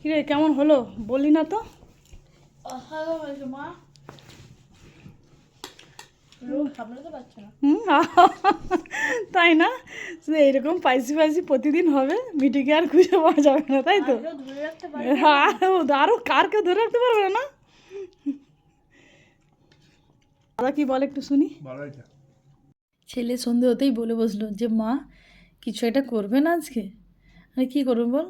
কিরে কেমন হলো? বলি না তো। তাই না? শুধু এইরকম পাইসি পাইসি প্রতিদিন হবে মিটিকে আর খুঁজে পাওয়া যাবে না তাই তো? কেউ ধরে রাখতে পারে আরও আরও কার কেউ ধরে রাখতে পারবে না? দাদা কি বলে একটু শুনি? ছেলে সন্ধে হতেই বলে বসল যে মা কিছু একটা করবে না আজকে? আমি কী করব বল?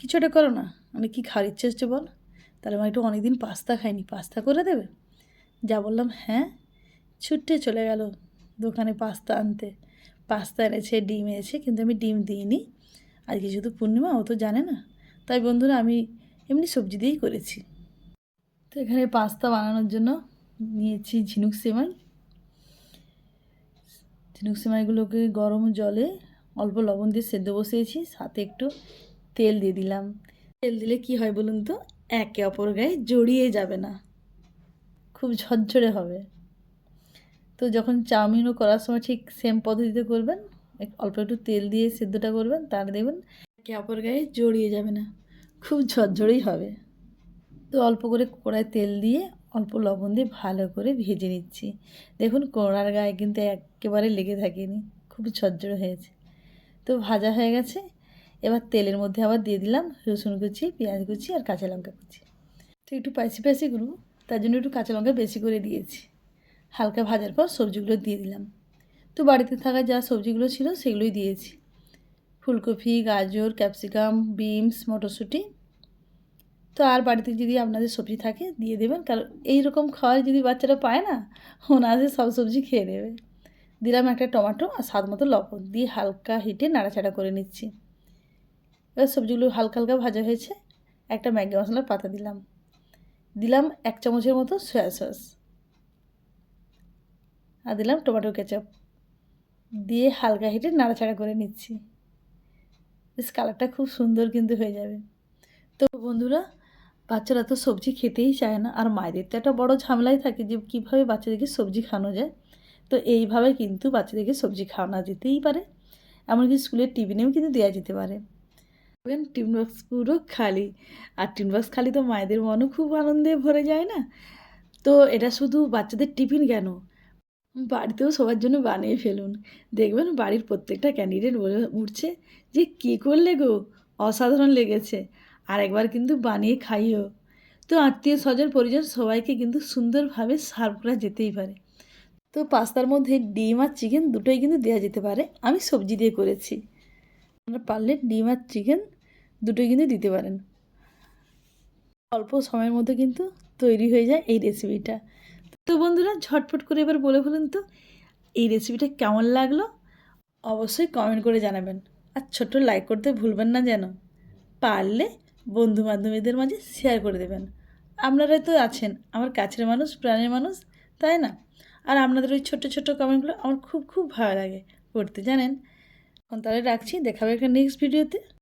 কিছু একটা করো না। মানে কী খাওয়ার ইচ্ছে হচ্ছে বল? তাহলে মা একটু অনেকদিন পাস্তা খাইনি। পাস্তা করে দেবে? যা বললাম হ্যাঁ। ছুটে চলে গেল দোকানে পাস্তা আনতে। পাস্তা এনেছে, ডিম এনেছে, কিন্তু আমি ডিম দিইনি। আজকে যেহেতু পূর্ণিমা, ও তো জানে না। তাই বন্ধুরা, আমি এমনি সবজি দিয়েই করেছি। তো এখানে পাস্তা বানানোর জন্য নিয়েছি ঝিনুক সেমাই। ঝিনুক সেমাইগুলোকে গরম জলে অল্প লবণ দিয়ে সেদ্ধ বসিয়েছি। সাথে একটু তেল দিয়ে দিলাম। তেল দিলে কি হয় বলুন তো? একে অপর গায়ে জড়িয়ে যাবে না। খুব ঝরঝরে হবে। তো যখন চাউমিনও করার সময় ঠিক সেম পদ্ধতিতে করবেন অল্প একটু তেল দিয়ে সেদ্ধটা করবেন, তাহলে দেখবেন একে অপর গায়ে জড়িয়ে যাবে না। খুব ঝরঝরেই হবে। তো অল্প করে কড়ায় তেল দিয়ে অল্প লবণ দিয়ে ভালো করে ভেজে নিচ্ছি। দেখুন কড়ার গায়ে কিন্তু একেবারে লেগে থাকেনি, খুব ঝরঝরে হয়েছে। তো ভাজা হয়ে গেছে। এবার তেলের মধ্যে আবার দিয়ে দিলাম রসুন কুচি, পেঁয়াজ কুচি আর কাঁচা লঙ্কা কুচি। তো একটু পাইসি পাইসি করব, তার জন্য একটু কাঁচা লঙ্কা বেশি করে দিয়েছি। হালকা ভাজার পর সবজিগুলো দিয়ে দিলাম। তো বাড়িতে থাকা যা সবজিগুলো ছিল সেগুলোই দিয়েছি। ফুলকপি, গাজর, ক্যাপসিকাম, বিনস, মটরশুঁটি। তো আর বাড়িতে যদি আপনাদের সবজি থাকে দিয়ে দেবেন, কারণ এই রকম খাওয়ার যদি বাচ্চারা পায় না ওনাদের সব সবজি খেয়ে নেবে। দিলাম একটা টমেটো আর স্বাদ মতো লবণ দিয়ে হালকা হিটে নাড়াচাড়া করে নিচ্ছি। এবার সবজিগুলো হালকা হালকা ভাজা হয়েছে। একটা ম্যাগি মশলার পাতা দিলাম। দিলাম এক চামচের মতো সয়া সস। আর দিলাম টমেটো কেচাপ। দিয়ে হালকা হিটে নাড়াচাড়া করে নিচ্ছি। বেশ কালারটা খুব সুন্দর কিন্তু হয়ে যাবে। তো বন্ধুরা, বাচ্চারা তো সবজি খেতেই চায় না। আর মায়েদের তো একটা বড় ঝামেলাই থাকে যে কীভাবে বাচ্চাদেরকে সবজি খাওয়ানো যায়। তো এইভাবে কিন্তু বাচ্চাদেরকে সবজি খাওয়ানো যেতেই পারে। এমনকি স্কুলের টিফিনেও কিন্তু দেওয়া যেতে পারে। দেখবেন টিফিন বক্স পুরো খালি। আর টিফিন বক্স খালি তো মায়েদের মনও খুব আনন্দে ভরে যায় না? তো এটা শুধু বাচ্চাদের টিফিন কেন? বাড়িতেও সবার জন্য বানিয়ে ফেলুন। দেখবেন বাড়ির প্রত্যেকটা ক্যান্ডিডেট বলে উঠছে যে, কী করলে গো? অসাধারণ লেগেছে। আর একবার কিন্তু বানিয়ে খাইও। তো আত্মীয় স্বজন, পরিজন সবাইকে কিন্তু সুন্দরভাবে সার্ভ করা যেতেই পারে। তো পাস্তার মধ্যে ডিম আর চিকেন দুটোই কিন্তু দেওয়া যেতে পারে। আমি সবজি দিয়ে করেছি। আপনারা পারলে ডিম আর চিকেন দুটোই কিন্তু দিতে পারেন। অল্প সময়ের মধ্যে কিন্তু তৈরি হয়ে যায় এই রেসিপিটা তো বন্ধুরা, ঝটপট করে এবার বলে ফেলুন তো, এই রেসিপিটা কেমন লাগল? অবশ্যই কমেন্ট করে জানাবেন। আর ছোট্ট লাইক করতে ভুলবেন না যেন। পারলে বন্ধু বান্ধবীদের মাঝে শেয়ার করে দেবেন। আপনারা তো আছেন, আমার কাছের মানুষ, প্রাণের মানুষ, তাই না? আর আপনাদের ওই ছোট্ট ছোট্ট কমেন্টগুলো আমার খুব খুব ভালো লাগে পড়তে জানেন? তাহলে রাখছি দেখাবে একটা নেক্সট ভিডিওতে